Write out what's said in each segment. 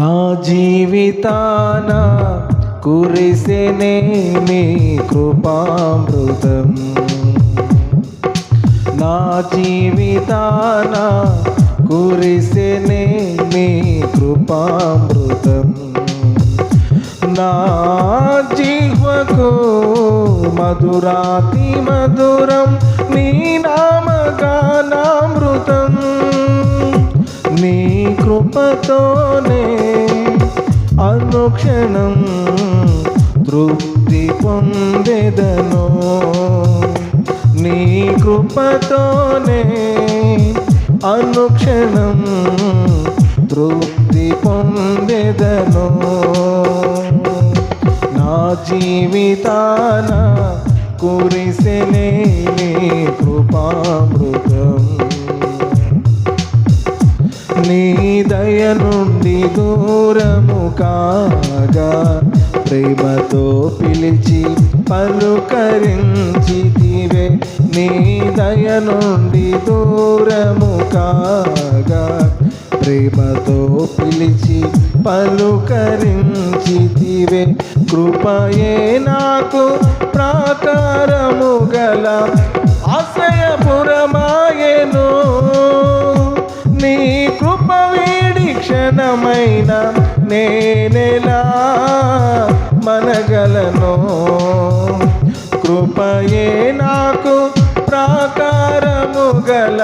నా జీవితాన కురిసెనే నీ కృపామృతం. నా జీవితాన కురిసెనే నీ కృపామృతం. నా జీవకు మధురాతి మధురం నీ నామగానామృతం. కృపతోనే అనుక్షణం తృప్తి పొందెదను. నీ కృపతోనే అనుక్షణం తృప్తి పొందెదను. నా జీవితాన కురిసెనే కృపామృతం. నీ దయ నుండి దూరము కాగా ప్రేమతో పిలిచి పలుకరించితివే నీ దయ నుండి దూరము కాగా ప్రేమతో పిలిచి పలుకరించితివే కృపయే నాకు ప్రాకారము గల ఆశయపురమాయను నీ క్షణమైన నేనెలా మనగలను? కృపయే నాకు ప్రాకారము గల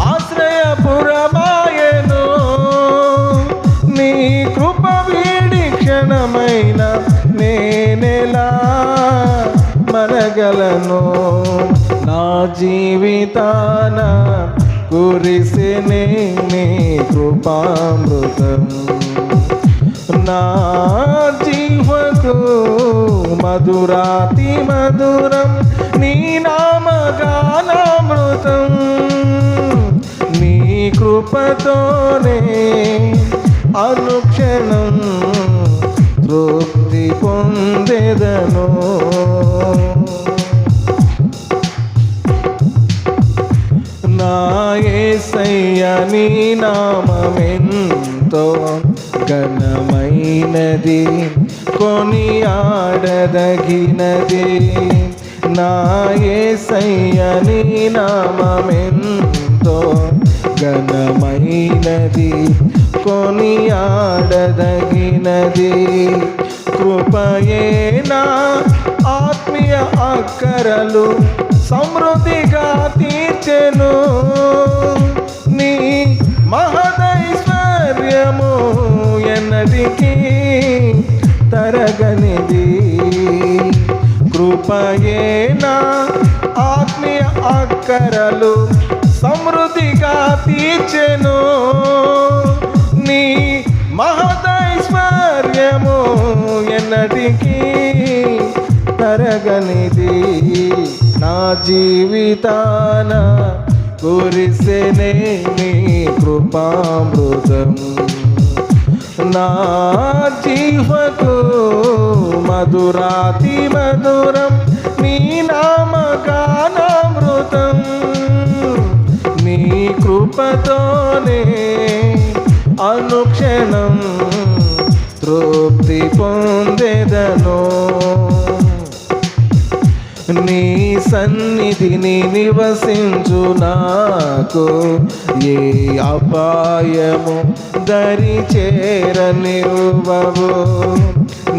ఆశ్రయపురమాయను. నీ కృప వీడి క్షణమైన నేనెలా మనగలను? నా జీవితాన కురిసిని నీ కృపామృతం. నా జీవకు మధురాతి మధురం నీ నామగానామృతం. నీ కృపతోనే అనుక్షణం నా యేసయ్య నీ నామమెంతో ఘనమైనది కొని ఆడదగినది నా యేసయ్య నీ నామమెంతో ఘనమైనది కొని ఆడదగినది కృపయేనా ఆత్మీయ అక్కరలు సమృద్ధిగా తీర్చెను. నీ మహదైశ్వర్యము ఎన్నటికీ తరగనిది. కృపయేనా ఆత్మీయ అక్కరలు సమృద్ధిగా తీర్చెను. నీ మహదైశ్వర్యము ఎన్నటికీ జరగనిది. నా జీవితాన కురిసెనే నీ కృపామృతం. నా జీవకు మధురాతి మధురం నీ నామకానామృతం నీ కృపతోనే అనుక్షణం తృప్తి పొందేదనో. నీ సన్నిధిని నివసించు నాకు. ఏ అపాయము దరి చేరనివ్వవు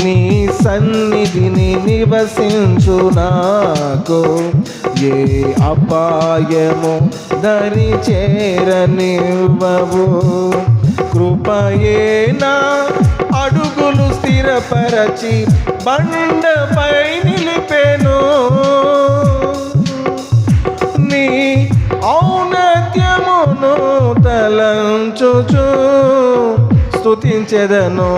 నీ సన్నిధిని నివసించు నాకు. ఏ అపాయము దరి చేరనివ్వవు కృపయేనా అడుగులు స్థిరపరచి బండపై నిలిపెను. నీ ఔన్నత్యమును తలంచుచు స్తుతించెదను.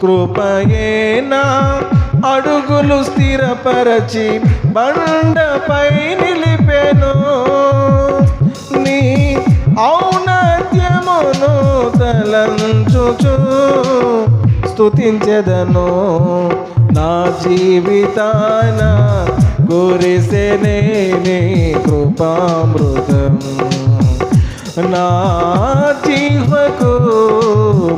కృపయే నా అడుగులు స్థిరపరచి బండపై నిలిపెను. తలంచుచు స్తుతించెదను. నా జీవితాన కురిసెనే నీ కృపామృతం. నా జీవకు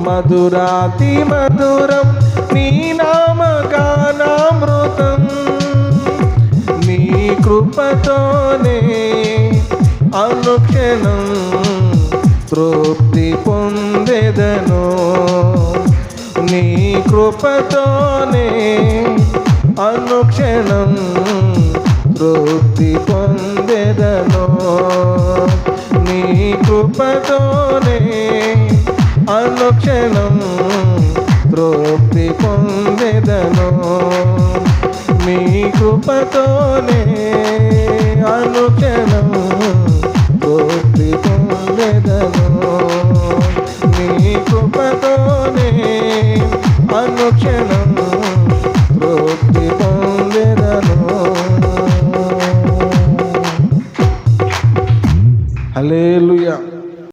మధురాతి మధురం నీ నామకానామృతం నీ కృపతోనే అనుక్షణం తృప్తి పొందెదను నీ కృపతోనే అనుక్షణం తృప్తి పొందెదను నీ కృపతోనే అనుక్షణం తృప్తి పొందెదను నీ కృపతోనే అనుక్షణం